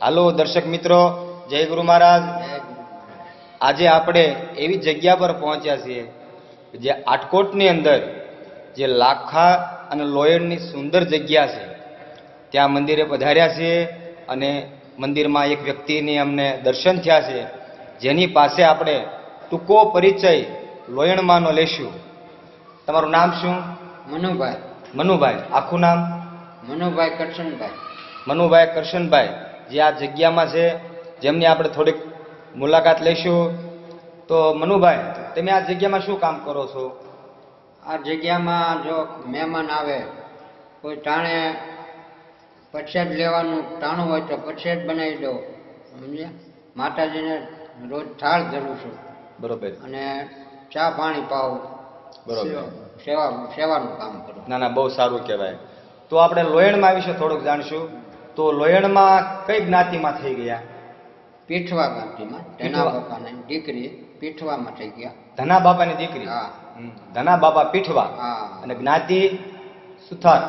હાલો દર્શક મિત્રો જય ગુરુ મહારાજ. આજે આપણે એવી જગ્યા પર પહોંચ્યા છીએ જે આટકોટની અંદર જે લાખા અને લોયણની સુંદર જગ્યા છે. ત્યાં મંદિરે પધાર્યા છીએ અને મંદિરમાં એક વ્યક્તિની અમને દર્શન થયા છે. જેની પાસે આપણે ટૂંકો પરિચય લોયણમાંનો લેશું. તમારું નામ શું? મનુભાઈ. મનુભાઈ. આખું નામ? મનુભાઈ કરશનભાઈ. મનુભાઈ કરશનભાઈ જે આ જગ્યામાં છે જેમની આપણે થોડીક મુલાકાત લઈશું. તો મનુભાઈ તમે આ જગ્યામાં શું કામ કરો છો? આ જગ્યામાં જો મહેમાન આવે કોઈ ટાણે પછેદ લેવાનું ટાણું હોય તો પછેદ બનાવી દો. સમજ્યા? માતાજીને રોજ થાળ ધરું છું. બરોબર. અને ચા પાણી પાવું બરોબર. સેવા સેવાનું કામ કરું. ના ના બહુ સારું કહેવાય. તો આપણે લોયણમાં વિશે થોડુંક જાણશું. તો લોયણમાં કઈ જ્ઞાતિમાં થઈ ગયા? પીઠવા જ્ઞાતિમાં. ધના બાપાની દીકરી પીઠવામાં થઈ ગયા. ધના બાપાની દીકરી? હા. ધના બાપા પીઠવા. હા. અને જ્ઞાતિ સુથાર?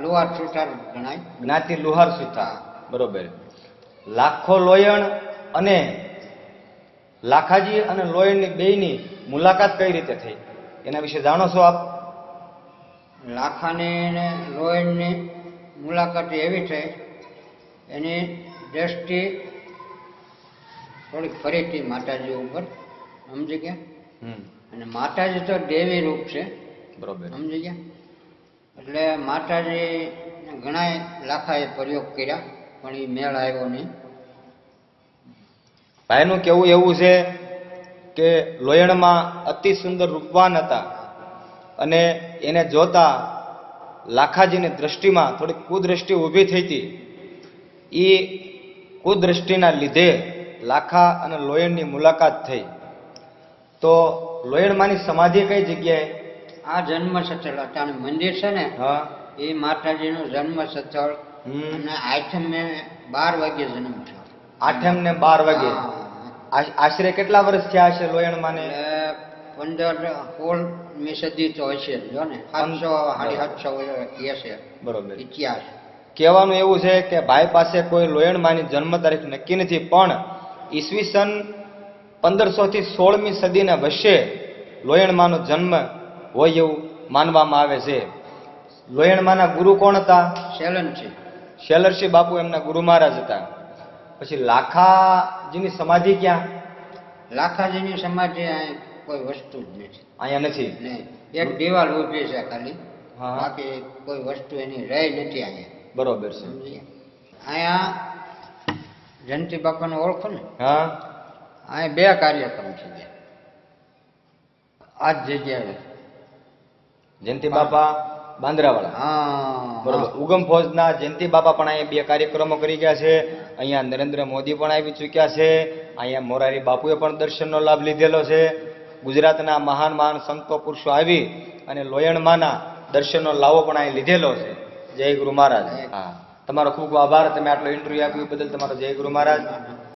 લોહાર સુથાર ગણાય. જ્ઞાતિ લુહાર સુથાર. બરોબર. લાખો લોયણ અને લાખાજી અને લોયણની બેયની મુલાકાત કઈ રીતે થઈ? એના વિશે જાણો છો આપ? લાખાની લોયણની મુલાકાત એવી થઈ એની દ્રષ્ટિ થોડીક ફરીથી માતાજી ઉપર સમજી ગયા? હમ. અને માતાજી તો દેવી રૂપ છે. બરોબર. સમજી ગયા? એટલે માતાજી ઘણા લાખાએ પ્રયોગ કર્યા પણ એ મેળ આવ્યો નહીં. ભાઈનું કેવું એવું છે કે લોયણમાં અતિ સુંદર રૂપવાન હતા અને એને જોતા લાખાજીની દ્રષ્ટિમાં થોડીક કુદ્રષ્ટિ ઊભી થઈ હતી. એ કુદ્રષ્ટિના લીધે લાખા અને લોયણની મુલાકાત થઈ. તો લોયણમાંની સમાધિ કઈ જગ્યાએ? આ જન્મ સ્થળ અત્યારે મંદિર છે ને હા. એ માતાજીનું જન્મ સ્થળ. અને આઠમે બાર વાગે જન્મ થયો. આઠમ ને બાર વાગે. આશરે કેટલા વર્ષ થયા હશે લોયણમાંને? એટલે પંદર સોળમી સદી તો હશે જ ને. સાતસો સાડી સાતસો હશે બરોબર. ઇતિહાસ. કહેવાનું એવું છે કે ભાઈ પાસે કોઈ લોયણમાંની જન્મ તારીખ નક્કી નથી પણ ઈસવીસન પંદરસોથી સોળમી સદીના વચ્ચે લોયણમાનો જન્મ હોય એવું માનવામાં આવે છે. લોયણમાના ગુરુ કોણ હતા? શેલનસિંહ. શેલરસિંહ બાપુ એમના ગુરુ મહારાજ હતા. પછી લાખાજીની સમાધિ ક્યાં? લાખાજીની સમાધિ કોઈ વસ્તુ જ નથી. અહીંયા નથી? એક દિવાલ ઊભી છે ખાલી. હા. બાકી કોઈ વસ્તુ એની રહી નથી અહીંયા. બરોબર છે. અહીંયા જયંતિ બાપાને ઓળખો ને? હા. અહીંયા બે કાર્યક્રમ છે આ જ જગ્યાએ. જયંતિ બાપા બાંદ્રાવાળા. હા. બરોબર. ઉગમ ફોજના જયંતિ બાપા પણ અહીંયા બે કાર્યક્રમો કરી ગયા છે. અહીંયા નરેન્દ્ર મોદી પણ આવી ચૂક્યા છે. અહીંયા મોરારી બાપુએ પણ દર્શનનો લાભ લીધેલો છે. ગુજરાતના મહાન મહાન સંતો પુરુષો આવી અને લોયણમાંના દર્શનનો લાવો પણ અહીં લીધેલો છે. જય ગુરુ મહારાજ. હા. તમારો ખૂબ ખૂબ આભાર. તમે આટલો ઇન્ટરવ્યુ આપ્યું બદલ તમારો જય ગુરુ મહારાજ.